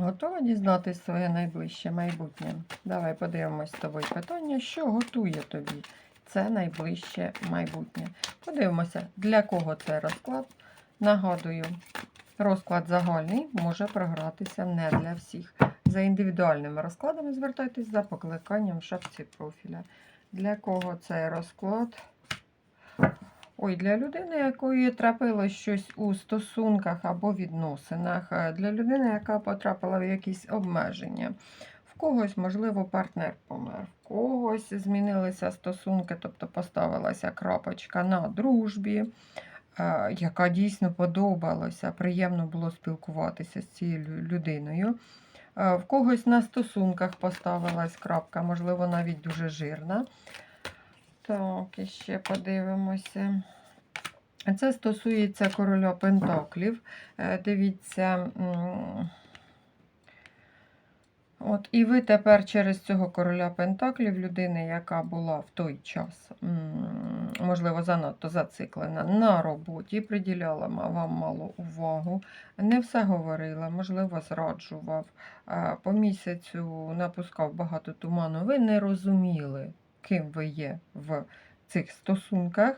Готова дізнатись своє найближче майбутнє? Давай подивимось з тобою питання, що готує тобі це найближче майбутнє. Подивимося, для кого це розклад. Нагадую, розклад загальний може програтися не для всіх. За індивідуальними розкладами звертайтесь за покликанням в шапці профіля. Для кого цей розклад? Ой, для людини, якої трапилось щось у стосунках або відносинах, е, для людини, яка потрапила в якісь обмеження. В когось, можливо, партнер помер, в когось змінилися стосунки, тобто поставилася крапочка на дружбі, е, яка дійсно подобалася, приємно було спілкуватися з цією людиною. Е, В когось на стосунках поставилась крапка, можливо, навіть дуже жирна. Так, і ще подивимося. Це стосується короля Пентаклів. Е, Дивіться. От, і ви тепер через цього короля Пентаклів, людини, яка була в той час, можливо, занадто зациклена на роботі, приділяла вам мало увагу, не все говорила, можливо, зраджував, е, по місяцю напускав багато туману. Ви не розуміли, ким ви є в цих стосунках.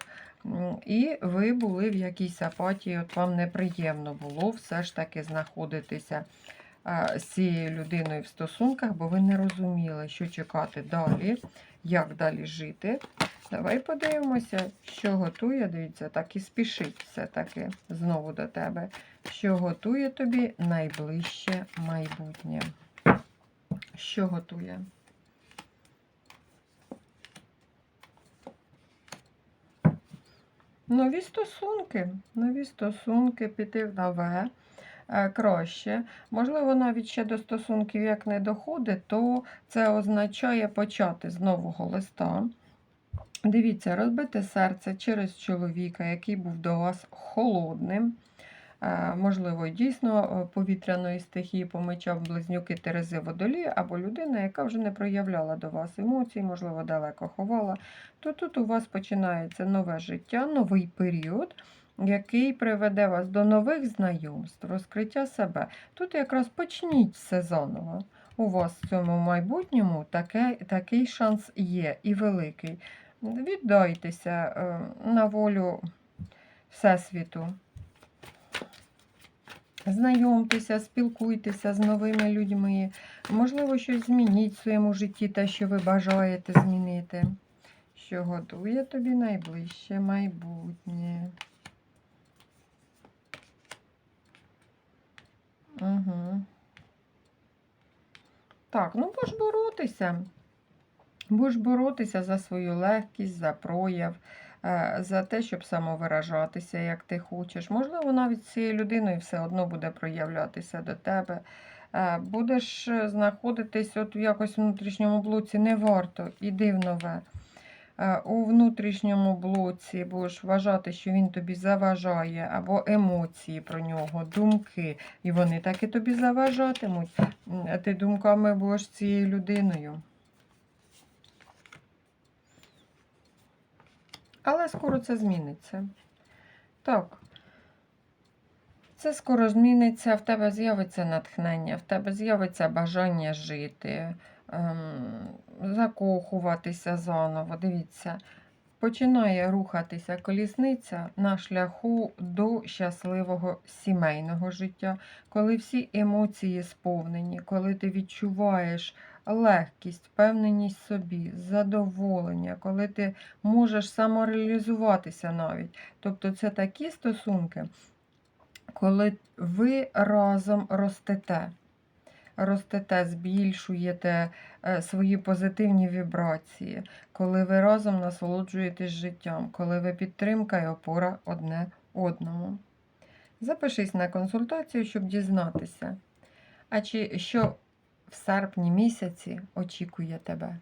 І ви були в якійсь апатії, от вам неприємно було все ж таки знаходитися з цією людиною в стосунках, бо ви не розуміли, що чекати далі, як далі жити. Давай подивимося, що готує. Дивіться, так і спішить все-таки знову до тебе. Що готує тобі найближче майбутнє? Що готує? Нові стосунки. Нові стосунки, піти в нове е, краще. Можливо, навіть ще до стосунків як не доходить, то це означає почати з нового листа. Дивіться, розбите серце через чоловіка, який був до вас холодним. Е, Можливо, дійсно е, повітряної стихії помичав близнюки Терези Водолі, або людина, яка вже не проявляла до вас емоцій, можливо, далеко ховала, то тут у вас починається нове життя, новий період, який приведе вас до нових знайомств, розкриття себе. Тут якраз почніть все заново. У вас в цьому майбутньому таке, такий шанс є і великий. Віддайтеся е, на волю Всесвіту. Знайомтеся, спілкуйтеся з новими людьми. Можливо, щось змініть в своєму житті, те, що ви бажаєте змінити. Що готує тобі найближче майбутнє. Угу. Так, ну будеш боротися. Будеш боротися за свою легкість, за прояв, за те, щоб самовиражатися, як ти хочеш. Можливо, навіть цією людиною все одно буде проявлятися до тебе. Е, Будеш е, знаходитись от в якось внутрішньому блоці, не варто, іди в нове. Е, У внутрішньому блоці будеш вважати, що він тобі заважає, або емоції про нього, думки, і вони так і тобі заважатимуть. Ти думками будеш цією людиною. Але скоро це зміниться. Так. Це скоро зміниться, в тебе з'явиться натхнення, в тебе з'явиться бажання жити, ем, закохуватися заново. Дивіться, починає рухатися колісниця на шляху до щасливого сімейного життя, коли всі емоції сповнені, коли ти відчуваєш легкість, впевненість собі, задоволення, коли ти можеш самореалізуватися навіть. Тобто це такі стосунки, коли ви разом ростете. Ростете, збільшуєте е, свої позитивні вібрації, коли ви разом насолоджуєтесь життям, коли ви підтримка і опора одне одному. Запишись на консультацію, щоб дізнатися, а чи що в серпні місяці очікує тебе.